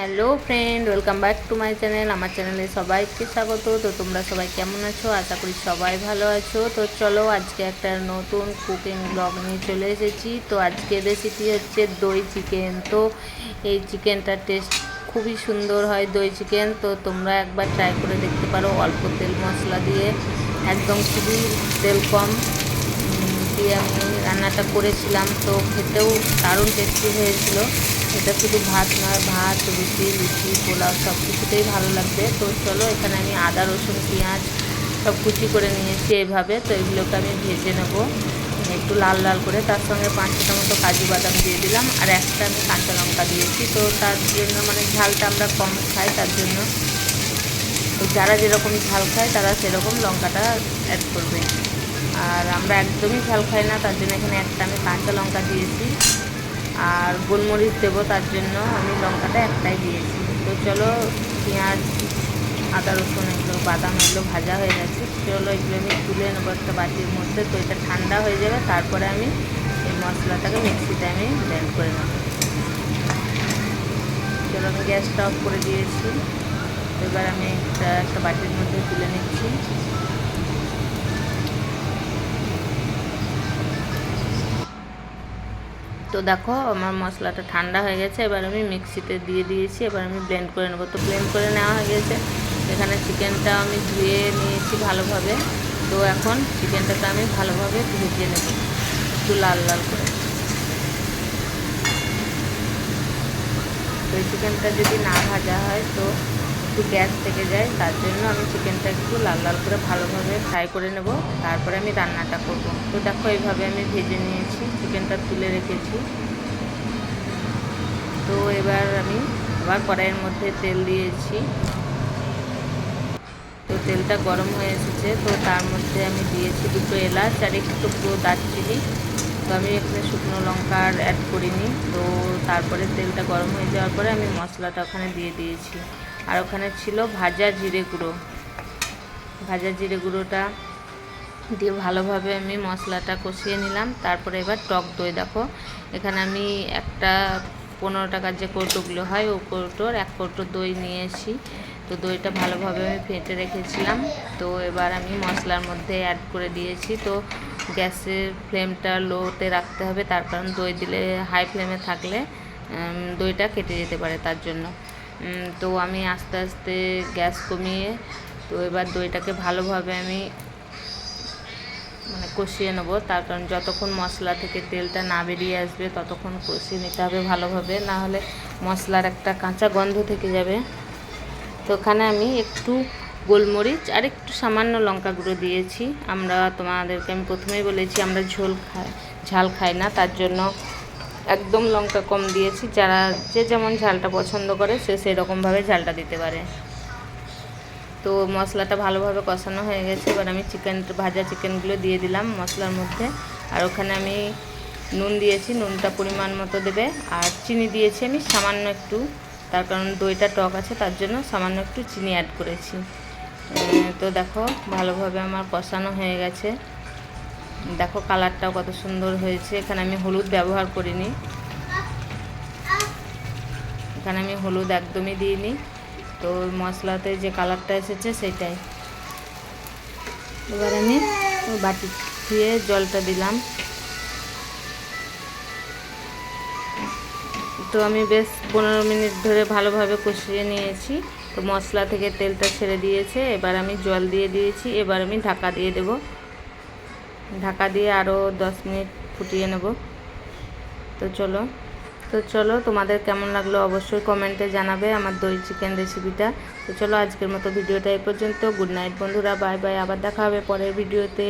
Hello friend, welcome back to my channel. আমার চ্যানেলে সবাইকে স্বাগত। তো তোমরা সবাই কেমন আছো? আশা করি সবাই ভালো আছো। তো চলো আজকে একটা নতুন কুকিং ব্লগ নিয়ে চলে এসেছি। তো আজকে রেসিপি হচ্ছে দই চিকেন। তো এই চিকেনটার টেস্ট খুবই সুন্দর হয় দই চিকেন। তো তোমরা একবার ট্রাই করে দেখতে পারো। অল্প তেল মশলা দিয়ে, একদম খুবই তেল কম দিয়ে আমি রান্নাটা করেছিলাম। তো খেতেও দারুণ টেস্টি হয়েছিল। এটা শুধু ভাত নয়, ভাত, রুটি, লুচি, পোলাও সব কিছুতেই ভালো লাগবে। তো চলো, এখানে আমি আদা, রসুন, পেঁয়াজ সব কুচি করে নিয়েছি এইভাবে তো এগুলোকে আমি ভেজে নেব। একটু লাল লাল করে। তার সঙ্গে পাঁচটা মতো কাজু বাদাম দিয়ে দিলাম। আর একটা আমি কাঁচা লঙ্কা দিয়েছি। তো তার জন্য মানে ঝালটা আমরা কম খাই, তার জন্য। তো যারা যেরকম ঝাল খায়, তারা সেরকম লঙ্কাটা অ্যাড করবে। আর আমরা একদমই ঝাল খাই না, তার জন্য এখানে একটা আমি কাঁচা লঙ্কা দিয়েছি। আর গোলমরিচ দেবো তার জন্য। আমি লঙ্কাটা একটাই দিয়েছি। তো চলো পেঁয়াজ, আদা, রসুন এগুলো, বাদাম এগুলো ভাজা হয়ে গেছে। চলো এগুলো আমি তুলে নেব একটা বাটির মধ্যে। তো এটা ঠান্ডা হয়ে যাবে, তারপরে আমি এই মশলাটাকে মিক্সিতে আমি ব্লেন্ড করে নেব। চলো আমি গ্যাসটা অফ করে দিয়েছি। এবার আমি একটা একটা বাটির মধ্যে তুলে নিচ্ছি। তো দেখো, আমার মশলাটা ঠান্ডা হয়ে গেছে। এবার আমি মিক্সিতে দিয়ে দিয়েছি। এবার আমি ব্লেন্ড করে নেব। তো ব্লেন্ড করে নেওয়া হয়ে গেছে। এখানে চিকেনটা আমি ধুয়ে নিয়েছি ভালোভাবে। তো এখন চিকেনটাকে আমি ভালোভাবে ভেজে নেব। একটু লাল লাল করে। তো চিকেনটা যদি না ভাজা হয়, তো একটু গ্যাস থেকে যায়, তার জন্য আমি চিকেনটা একটু লাল লাল করে ভালোভাবে ফ্রাই করে নেব। তারপরে আমি রান্নাটা করব। তো দেখো, এইভাবে আমি ভেজে নিয়েছি, চিকেনটা তুলে রেখেছি। তো এবার আমি আবার কড়াইয়ের মধ্যে তেল দিয়েছি। তো তেলটা গরম হয়ে এসেছে, তো তার মধ্যে আমি দিয়েছি দুটো এলাচ আর একটু পুরো দারচিনি। তো আমি এখানে শুকনো লঙ্কা আর অ্যাড করিনি। তো তারপরে তেলটা গরম হয়ে যাওয়ার পরে আমি মশলাটা ওখানে দিয়ে দিয়েছি। আর ওখানে ছিল ভাজা জিরে গুঁড়ো। ভাজা জিরে গুঁড়োটা দিয়ে ভালোভাবে আমি মশলাটা কষিয়ে নিলাম। তারপরে এবার টক দই দেখো। এখানে আমি একটা পনেরো টাকার যে কৌটোগুলো হয়, ও কৌটোর এক কৌটো দই নিয়েছি। তো দইটা ভালোভাবে আমি ফেটে রেখেছিলাম। তো এবার আমি মশলার মধ্যে অ্যাড করে দিয়েছি। তো গ্যাসের ফ্লেমটা লোতে রাখতে হবে। তার কারণ দই দিলে হাই ফ্লেমে থাকলে দইটা কেটে যেতে পারে তার জন্য। তো আমি আস্তে আস্তে গ্যাস কমিয়ে, তো এবার দইটাকে ভালোভাবে আমি মানে কষিয়ে নেব। তার কারণ যতক্ষণ মশলা থেকে তেলটা না বেরিয়ে আসবে, ততক্ষণ কষিয়ে নিতে হবে ভালোভাবে। না হলে মশলার একটা কাঁচা গন্ধ থেকে যাবে। তো ওখানে আমি একটু গোলমরিচ আর একটু সামান্য লঙ্কা গুঁড়ো দিয়েছি। আমরা তোমাদেরকে আমি প্রথমেই বলেছি, আমরা ঝোল খাই, ঝাল খাই না। তার জন্য একদম লঙ্কা কম দিয়েছি, যারা যে যেমন ঝালটা পছন্দ করে সে সেরকমভাবে ঝালটা দিতে পারে। তো মশলাটা ভালোভাবে কষানো হয়ে গেছে, এবার আমি চিকেন, ভাজা চিকেনগুলো দিয়ে দিলাম মশলার মধ্যে। আর ওখানে আমি নুন দিয়েছি, নুনটা পরিমাণ মতো দেবে। আর চিনি দিয়েছি আমি সামান্য একটু, তার কারণ দইটা টক আছে, তার জন্য সামান্য একটু চিনি অ্যাড করেছি। তো দেখো ভালোভাবে আমার কষানো হয়ে গেছে। দেখো কালারটাও কত সুন্দর হয়েছে। এখানে আমি হলুদ ব্যবহার করিনি। এখানে আমি হলুদ একদমই দিইনি। তো মশলাতে যে কালারটা এসেছে সেটাই। এবার আমি বাটি ধুয়ে জলটা দিলাম। তো আমি বেশ পনেরো মিনিট ধরে ভালোভাবে কষিয়ে নিয়েছি। তো মশলা থেকে তেলটা ছেড়ে দিয়েছে। এবার আমি জল দিয়ে দিয়েছি। এবার আমি ঢাকা দিয়ে দেব। ঢাকা দিয়ে আরও দশ মিনিট ফুটিয়ে নেব। তো চলো তো চলো, তোমাদের কেমন লাগল অবশ্যই কমেন্টে জানাবে আমার দই চিকেন রেসিপিটা। তো চলো, আজকের মতো ভিডিওটা এই পর্যন্ত। গুড নাইট বন্ধুরা, বাই বাই, আবার দেখা হবে পরের ভিডিওতে।